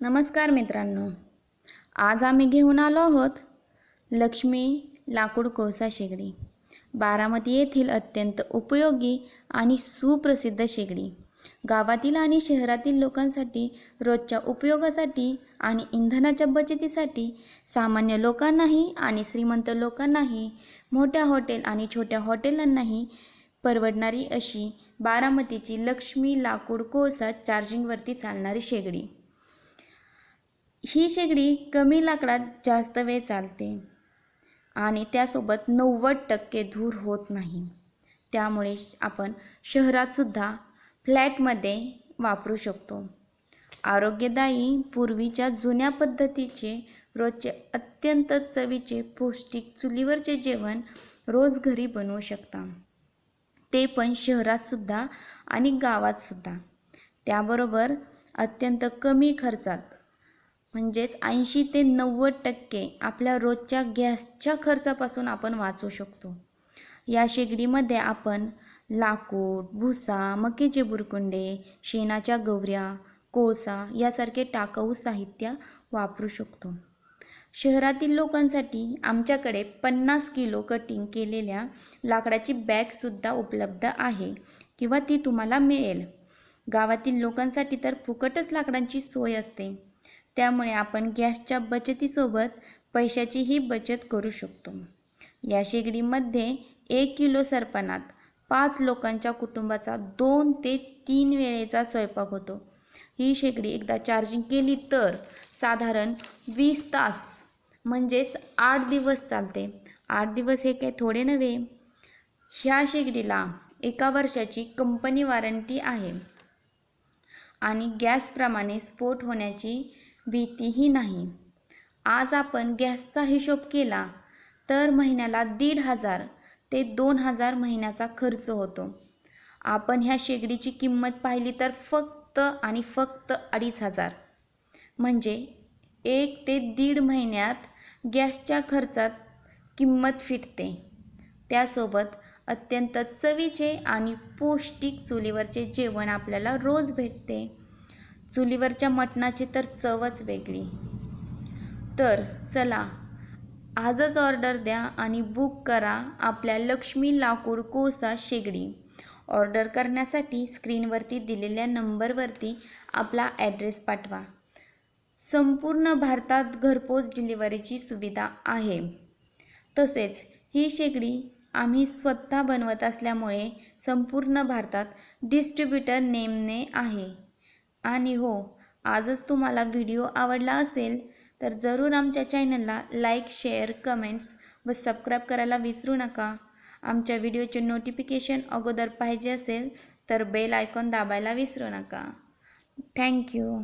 नमस्कार मित्रांनो. आज आम्ही घेऊन आलो आहोत लक्ष्मी लाकूड कोळसा शेगडी. बारामती येथील अत्यंत उपयोगी आणि सुप्रसिद्ध शेगडी. गावातील आणि शहरातील लोकांसाठी रोजच्या उपयोगासाठी आणि इंधनाच्या बचतीसाठी सामान्य लोकांनाही आणि श्रीमंत लोकांनाही मोठ्या हॉटेल आणि छोट्या हॉटेलांनाही परवडणारी अशी बारामतीची लक्ष्मी लाकूड कोळसा चार्जिंगवरती चालणारी शेगडी. ही शेगडी कमी लाकडात जास्त वेळ चालते आणि त्यासोबत नव्वद टक्के धूर होत नाही. त्यामुळे आपण शहरातसुद्धा फ्लॅटमध्ये वापरू शकतो. आरोग्यदायी पूर्वीच्या जुन्या पद्धतीचे रोजचे अत्यंत चवीचे पौष्टिक चुलीवरचे जेवण रोज घरी बनवू शकता. ते पण शहरातसुद्धा आणि गावातसुद्धा त्याबरोबर अत्यंत कमी खर्चात म्हणजेच ऐंशी ते नव्वद टक्के आपल्या रोजच्या गॅसच्या खर्चापासून आपण वाचू शकतो. या शेगडीमध्ये आपण लाकूड भुसा मकेचे बुरकुंडे शेणाच्या गवऱ्या कोळसा यासारखे टाकाऊ साहित्य वापरू शकतो. शहरातील लोकांसाठी आमच्याकडे पन्नास किलो कटिंग केलेल्या लाकडाची बॅगसुद्धा उपलब्ध आहे किंवा ती तुम्हाला मिळेल. गावातील लोकांसाठी तर फुकटच लाकडांची सोय असते. त्यामुळे आपण गॅसच्या बचतीसोबत पैशाचीही बचत करू शकतो. या शेगडीमध्ये एक किलो सरपणात पाच लोकांच्या कुटुंबाचा दोन ते तीन वेळेचा स्वयंपाक होतो. ही शेगडी एकदा चार्जिंग केली तर साधारण वीस तास म्हणजेच आठ दिवस चालते. आठ दिवस हे काही थोडे नव्हे. ह्या शेगडीला एका वर्षाची कंपनी वॉरंटी आहे. आणि गॅसप्रमाणे स्फोट होण्याची भीतीही नाही. आज आपण गॅसचा हिशोब केला तर महिन्याला दीड हजार ते दोन हजार महिन्याचा खर्च होतो. आपण ह्या शेगडीची किंमत पाहिली तर फक्त आणि फक्त अडीच हजार. म्हणजे एक ते दीड महिन्यात गॅसच्या खर्चात किंमत फिटते. त्यासोबत अत्यंत चवीचे आणि पौष्टिक चुलीवरचे जेवण आपल्याला रोज भेटते. चुलीवरच्या मटणाची तर चवच वेगळी. तर चला आजच ऑर्डर द्या आणि बुक करा आपल्या लक्ष्मी लाकूड कोळसा शेगडी. ऑर्डर करण्यासाठी स्क्रीनवरती दिलेल्या नंबरवरती आपला ॲड्रेस पाठवा. संपूर्ण भारतात घरपोच डिलिव्हरीची सुविधा आहे. तसेच ही शेगडी आम्ही स्वतः बनवत असल्यामुळे संपूर्ण भारतात डिस्ट्रीब्युटर नेमने आहे. आणि हो आजच तुम्हाला व्हिडिओ आवडला असेल तर जरूर आमच्या चॅनलला लाईक शेअर कमेंट्स व सबस्क्राईब करायला विसरू नका. आमच्या व्हिडिओचे नोटिफिकेशन अगोदर पाहिजे असेल तर बेल आयकॉन दाबायला विसरू नका. थँक्यू